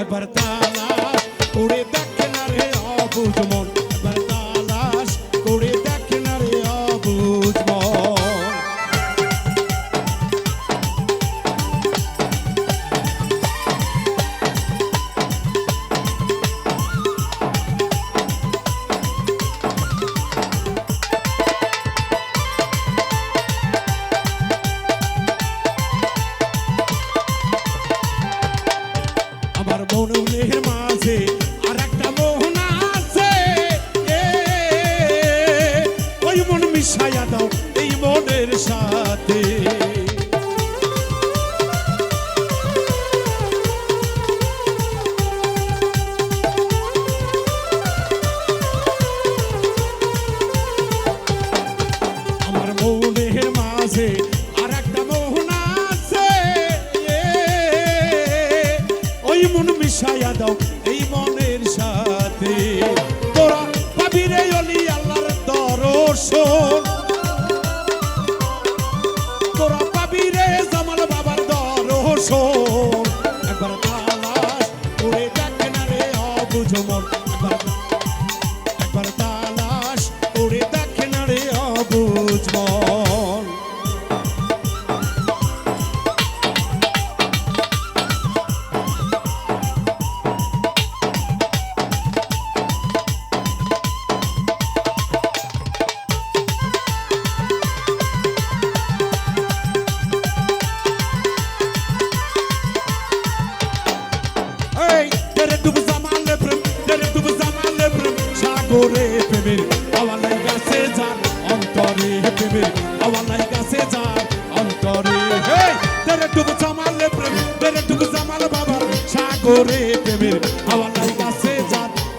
একবার তালাশ করে দেখে না রে অবুঝ মন। মিশাইয়া দাও এই মনের সাথে। আমার মাঝে আর একটা মোহন আছে। ওই মন মিশাইয়া দাও। সাগরে প্রেমের আওয়ালাই যান, অন্তরে প্রেমের আওয়ালাই গাছে অন্তরে। তেরে ডুব জামালে প্রেম, তেরে ডুব জামাল বাবা, সাগরে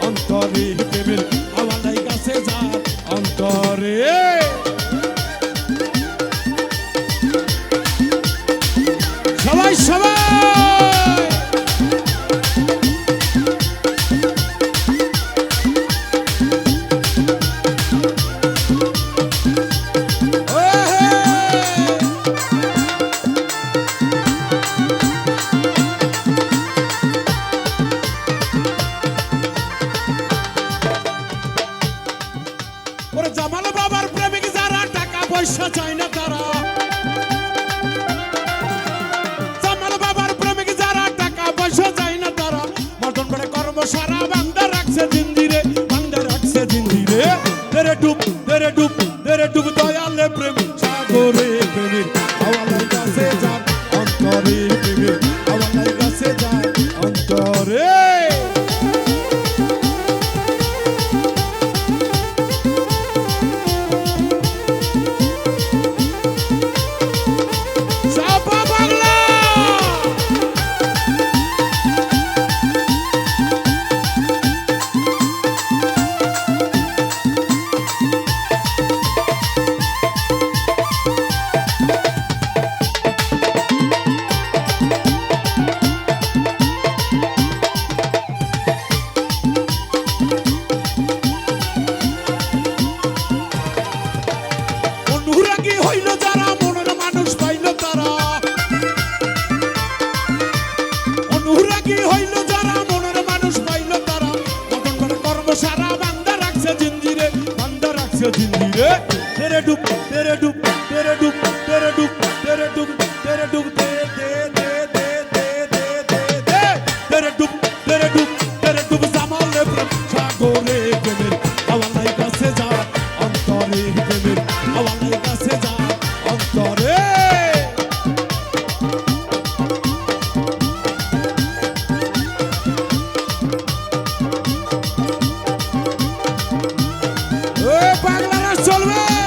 অন্তরে প্রেমের আওয়ালাই গাছে যান, অন্তরে। পয়সা চায় না তারা। জামাল বাবার টাকা পয়সা চায় না তারা। করে কর্ম সারা বান্দা রাখছে জিন্দিরে, বান্দা রাখছে জিন্দিরে। তেরে ডুব তেরে ডুব তেরে ডুব দয়ালে প্রেমিক অনুরাগী হইল যারা মনের মানুষ পাইল তারা? কখন কর্ম সারা বান্দা রাখছে জিঞ্জিরে বান্দা রাখছে জিঞ্জিরে তেরে ডুব তেরে ডুব তেরে ডুব তেরে ডুব তেরে ডুব তেরে ডুব, দে দে দে দে দে দে দে দে। তেরে ডুব তেরে ডুব তেরে ডুব জামালে প্রেম সাগরে। বাংলাদেশ চলবে।